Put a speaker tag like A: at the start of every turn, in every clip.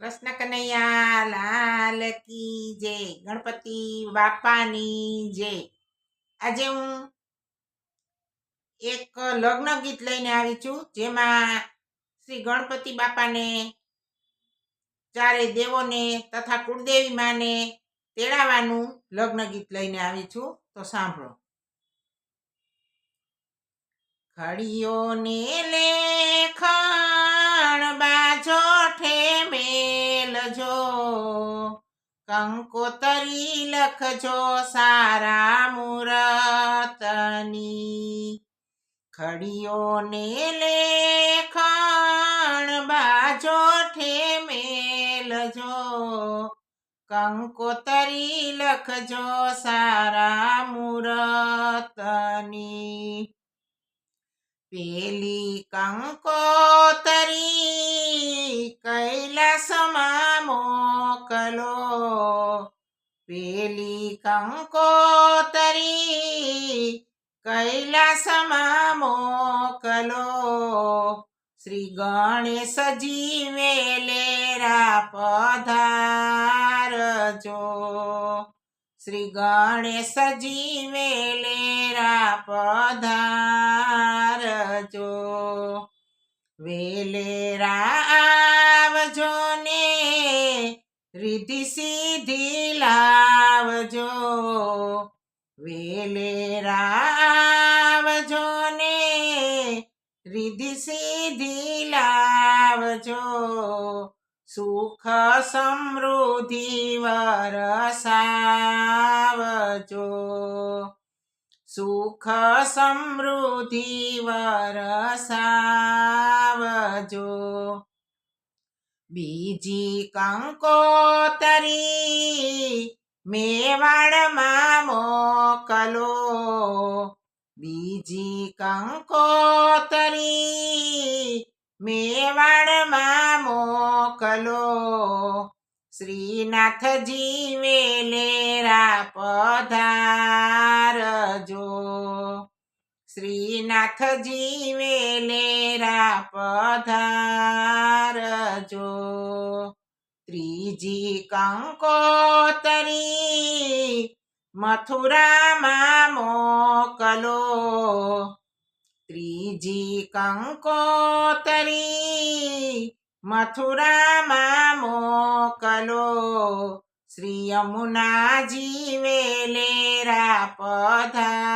A: કૃષ્ણ કનૈયા લાલ કી જય, ગણપતિ બાપાની જય. આજે હું એક લગ્ન ગીત લઈને આવી છું, જેમાં શ્રી ગણપતિ બાપાને, ચારે દેવોને તથા કુળદેવી માને તેડાવાનું લગ્ન ગીત લઈને આવી છું. તો સાંભળો. ઘડીઓને લેખણ બાજો કંકોતરી લખજો સારા મુરતની. ખડીઓને લેખણ બાજો મેલજો. કંકોતરી લખજો સારા મુરતની. પેલી કંકોતરી પેલી કંકોતરી કૈલાસમાં મોકલો. શ્રી ગણેશજી વેલેરા પધારજો શ્રી ગણેશજી વેલેરા પધારજો વેલેરા રીધિ સીધી લાવજો, વેલે રાવજો ને. રીધિ સીધી લાવજો, સુખ સમૃદ્ધિ વરસાવજો. સુખ સમૃદ્ધિ વરસાવજો. બીજી કંકોતરી મેવાડમાં મોકલો. બીજી કંકોતરી મેવાડમાં મોકલો. શ્રીનાથજી વેલેરા પધારજો શ્રીનાથજી વેલેરા પધારજો ત્રીજી કંકોતરી મથુરામાં મોકલો. ત્રીજી કંકોતરી મથુરામાં મોકલો. શ્રી યમુનાજી વેલેરા પધારજો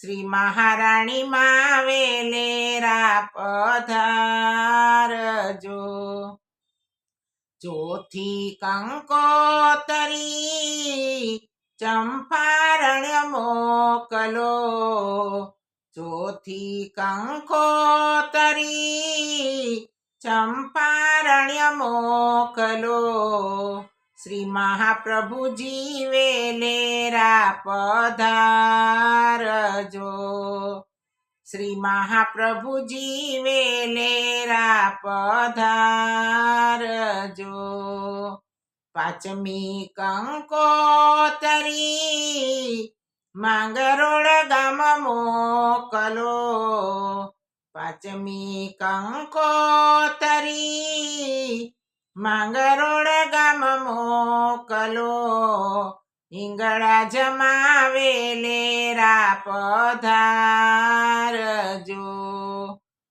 A: શ્રી મહારાણી માં વેલેરા પધારજો ચોથી કંકોતરી ચંપારણ મોકલો ચોથી કંકોતરી ચંપારણ્ય મોકલો શ્રી મહાપ્રભુજી વેલેરા પધારજો શ્રી મહાપ્રભુજી વેલેરા પધારજો પાંચમી કંકોતરી માંગરોળ ગામ મોકલો. પાંચમી કંકોતરી માંગરોળ ગામ મોકલો. હિંગળા જમાવેલેરા પધારજો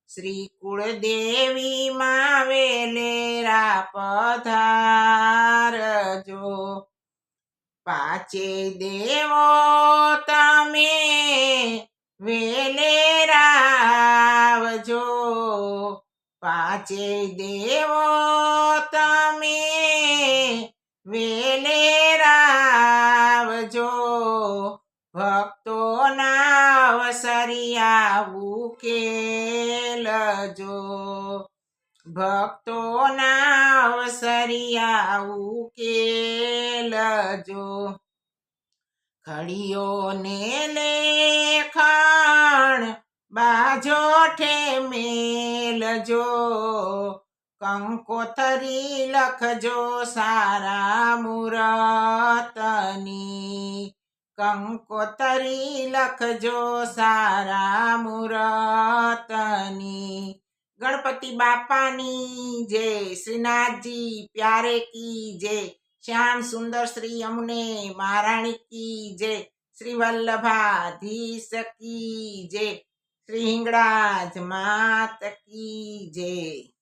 A: શ્રી કુળદેવી માં વેલેરા પધારજો પાચે દેવો તમે વેલેરાવજો પાચે દેવો તમે વેલેરાવજો ઉકેલજો ભક્તોના અવસરિયા ઉકેલજો ખડીઓને લેખણ બાજોઠે મેલજો કંકોતરી લખજો સારા મુરતની. કંકોતરી લખજો સારા મુરતની. ગણપતિ બાપાની જય શ્રીનાથજી પ્યારે કી જય શ્યામ સુંદર શ્રી અમને મહારાણી કી જય શ્રી વલ્લભાધીશ કી જય શ્રી હિંગળાજ માત કી જય